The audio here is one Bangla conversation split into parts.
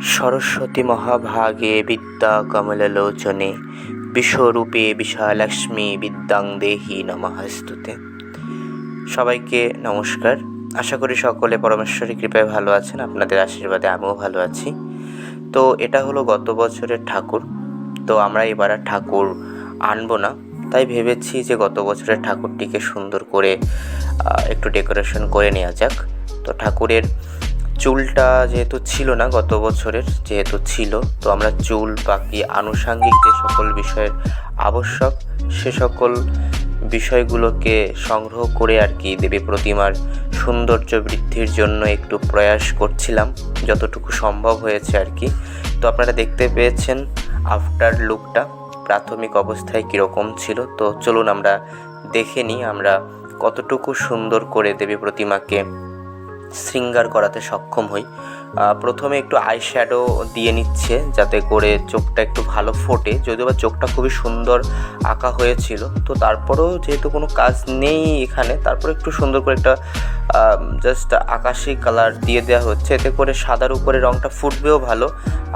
সরস্বতী মহাভাগে বিদ্যা কমললোচনে বিশ্বরূপে বিশালক্ষ্মী বিদ্যাং দেহি নমঃস্তুতে সবাইকে নমস্কার। আশা করি সকলে পরমেশ্বরী কৃপায় ভালো আছেন, আপনাদের আশীর্বাদে আমিও ভালো আছি। তো এটা হলো গত বছরের ঠাকুর। তো আমরা এবার আর ঠাকুর আনব না। তাই ভেবেছি যে গত বছরের ঠাকুরটিকে সুন্দর করে একটু ডেকোরেশন করে নেওয়া যাক। তো ঠাকুরের চুলটা যেহেতু ছিল না গত বছরের, যেহেতু ছিল, তো আমরা চুল, বাকি আনুষাঙ্গিক যে সকল বিষয়ের আবশ্যক, সে সকল বিষয়গুলোকে সংগ্রহ করে আর কি দেবী প্রতিমার সৌন্দর্য বৃদ্ধির জন্য একটু প্রয়াস করছিলাম, যতটুকু সম্ভব হয়েছে আর কি। তো আপনারা দেখতে পেয়েছেন আফটার লুকটা, প্রাথমিক অবস্থায় কীরকম ছিল। তো চলুন আমরা দেখে নিই আমরা কতটুকু সুন্দর করে দেবী প্রতিমাকে শৃঙ্গার করাতে সক্ষম হই। প্রথমে একটু আই শ্যাডো দিয়ে নিচ্ছে যাতে করে চোখটা একটু ভালো ফোটে। যদিও বা চোখটা খুবই সুন্দর আঁকা হয়েছিল। তো তারপরেও যেহেতু কোনো কাজ নেই এখানে, তারপর একটু সুন্দর করে একটা জাস্ট আকাশি কালার দিয়ে দেওয়া হচ্ছে। এতে করে সাদার উপরে রঙটা ফুটবেও ভালো।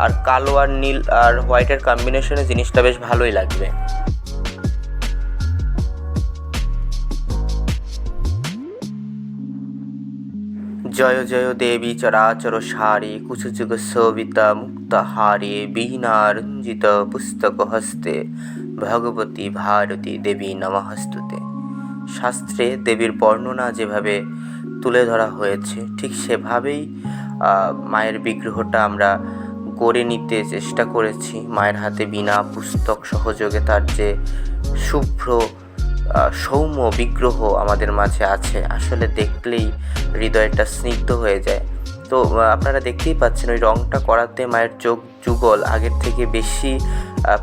আর কালো আর নীল আর হোয়াইটের কম্বিনেশনে জিনিসটা বেশ ভালোই লাগবে। জয় জয় দেবী চরাচর সারে কুচযুগ শোভিতা মুক্তহারে বীণারঞ্জিত পুস্তক হস্তে ভগবতী ভারতী দেবী নমহস্তুতে শাস্ত্রে দেবীর বর্ণনা যেভাবে তুলে ধরা হয়েছে, ঠিক সেভাবেই মায়ের বিগ্রহটা আমরা গড়ে নিতে চেষ্টা করেছি। মায়ের হাতে বিনা পুস্তক সহযোগে তার যে শুভ্র সৌম্য বিগ্রহ আমাদের মাঝে আছে। আসলে দেখলেই হৃদয়টা স্নিগ্ধ হয়ে যায়। তো আপনারা দেখতেই পাচ্ছেন ওই রঙটা করাতে মায়ের চোখ যুগল, আগের থেকে বেশি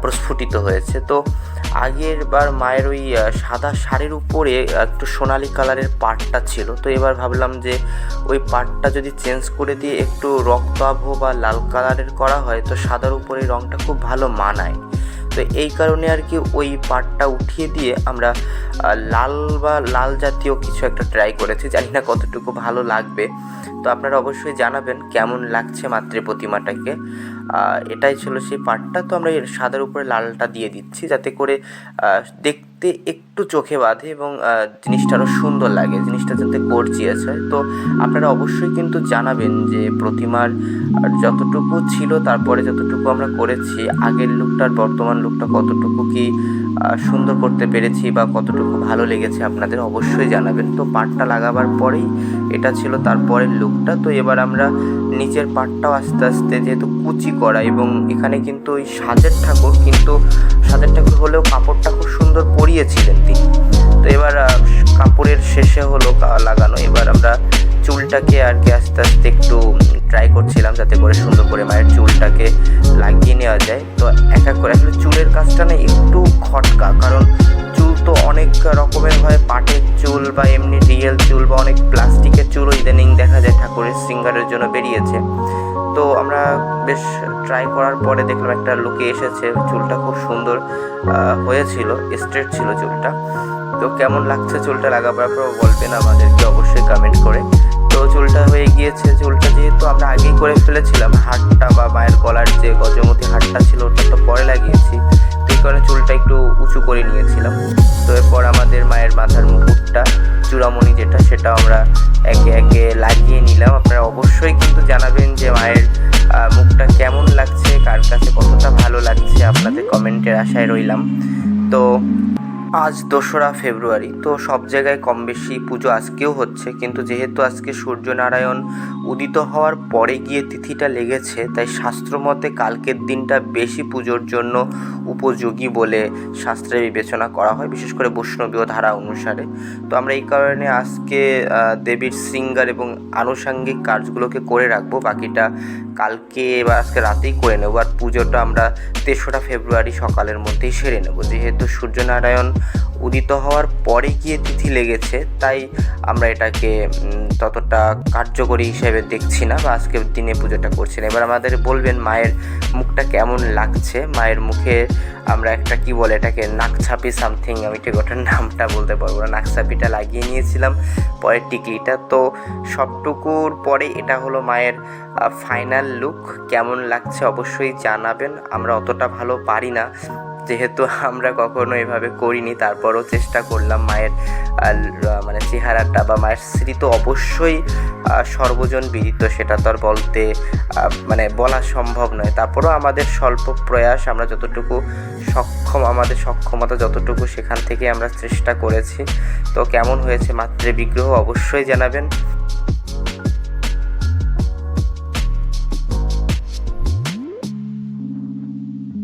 প্রস্ফুটিত হয়েছে। তো, আগের বার মায়ের ওই সাদা শাড়ির উপরে একটু সোনালি কালারের পাটটা ছিল। তো, এবার ভাবলাম যে ওই পাটটা যদি চেঞ্জ করে দিয়ে একটু রক্তাভ বা লাল কালারের করা হয়, তো সাদার উপরে রঙটা খুব ভালো মানায়। তো এই কারণে আর কি ওই পাটটা উঠিয়ে দিয়ে আমরা লাল বা লাল জাতীয় কিছু একটা ট্রাই করেছি। জানি না কতটুকু ভালো লাগবে। তো আপনারা অবশ্যই জানাবেন কেমন লাগছে মাতৃ প্রতিমাটাকে এটাই ছিল সেই পাটটা তো আমরা এর সাদার উপরে লালটা দিয়ে দিচ্ছি যাতে করে দেখতে একটু চোখে বাঁধে এবং জিনিসটা আরও সুন্দর লাগে, জিনিসটা যাতে গর্জিয়াস হয়। তো আপনারা অবশ্যই কিন্তু জানাবেন যে প্রতিমার যতটুকু ছিল, তারপরে যতটুকু আমরা করেছি, আগের লুকটার বর্তমান লুকটা কতটুকু কি সুন্দর করতে পেরেছি বা কতটুকু ভালো লেগেছে আপনাদের অবশ্যই জানাবেন। তো পাটটা লাগাবার পরেই এটা ছিল তারপরের লুকটা তো এবার আমরা নিচের পাটটাও আস্তে আস্তে যেহেতু কুচি করা এবং এখানে কিন্তু ওই সাজের ঠাকুর, কিন্তু সাজের ঠাকুর হলেও কাপড়টা খুব সুন্দর পরিয়েছিলেন তিনি। তো এবার কাপড়ের শেষে হলো লাগানো। এবার আমরা চুলটাকে আর কি আস্তে আস্তে একটু ট্রাই করছিলাম যাতে করে সুন্দর করে মায়ের চুলটাকে লাগিয়ে নেওয়া যায়। তো এক এক করে আসলে চুলের কাজটা না একটু খটকা, কারণ চুল তো অনেক রকমের হয়, পাটের চুল বা এমনি রিয়েল চুল বা অনেক প্লাস্টিকের চুলও ইদানিং দেখা যায় ঠাকুরের সিঙ্গারের জন্য বেরিয়েছে। তো আমরা বেশ ট্রাই করার পরে দেখলাম একটা লুকে এসেছে, চুলটা খুব সুন্দর হয়েছিল স্ট্রেট ছিল চুলটা। তো কেমন লাগছে চুলটা লাগাবার পর বলবেন আমাদেরকে অবশ্যই কমেন্ট করে। চুলটা হয়ে গিয়েছে। চুলটা যেহেতু আমরা আগেই করে ফেলেছিলাম, হাটটা বা মায়ের গলার যে গজমতি হাটটা ছিল, ওটা তো পরে লাগিয়েছি। তো এই কারণে চুলটা একটু উঁচু করে নিয়েছিলাম। তো এরপর আমাদের মায়ের মাথার মুকুটটা, চূড়ামণি যেটা সেটা আমরা একে একে লাগিয়ে নিলাম। আপনারা অবশ্যই কিন্তু জানাবেন যে মায়ের মুখটা কেমন লাগছে, কার কাছে কতটা ভালো লাগছে। আপনাদের কমেন্টের আশায় রইলাম। তো আজ দোসরা ফেব্রুয়ারি। তো সব জায়গায় কম বেশি পুজো আজকেও হচ্ছে, কিন্তু যেহেতু আজকে সূর্যনারায়ণ উদিত হওয়ার পরে গিয়ে তিথিটা লেগেছে, তাই শাস্ত্রমতে কালকের দিনটা বেশি পুজোর জন্য উপযোগী বলে শাস্ত্রে বিবেচনা করা হয়, বিশেষ করে বৈষ্ণবীয় ধারা অনুসারে। তো আমরা এই কারণে আজকে দেবীর শৃঙ্গার এবং আনুষাঙ্গিক কাজগুলোকে করে রাখব, বাকিটা কালকে বা আজকে রাতেই করে নেব। আর পুজোটা আমরা তেসরা ফেব্রুয়ারি সকালের মধ্যেই সেরে নেব। যেহেতু সূর্যনারায়ণ উদিত হওয়ার পরে গিয়ে তিথি লেগেছে, তাই আমরা এটাকে ততটা কার্যকরী হিসেবে দেখছি না বা আজকের দিনে পুজোটা করছি না। এবার আমাদের বলবেন মায়ের মুখটা কেমন লাগছে? মায়ের মুখে আমরা একটা কি বলে এটাকে, নাকছাপি সামথিং আমি ঠিক ওটার নামটা বলতে পারব না। নাকছাপিটা লাগিয়ে নিয়েছিলাম, পরের টিকলিটা। তো সবটুকুর পরে এটা হলো মায়ের ফাইনাল লুক কেমন লাগছে অবশ্যই জানাবেন। আমরা অতটা ভালো পারি না। যেহেতু আমরা কখনো এভাবে করিনি, তারপরও চেষ্টা করলাম মায়ের মানে চেহারাটা বা মায়ের স্মৃতি তো অবশ্যই সর্বজন বিদিত, সেটা তো আর বলতে মানে বলা সম্ভব নয়। তারপরও আমাদের স্বল্প প্রয়াস, আমরা যতটুকু সক্ষম, আমাদের সক্ষমতা যতটুকু সেখান থেকে আমরা চেষ্টা করেছি। তো কেমন হয়েছে মাতৃ বিগ্রহ অবশ্যই জানাবেন।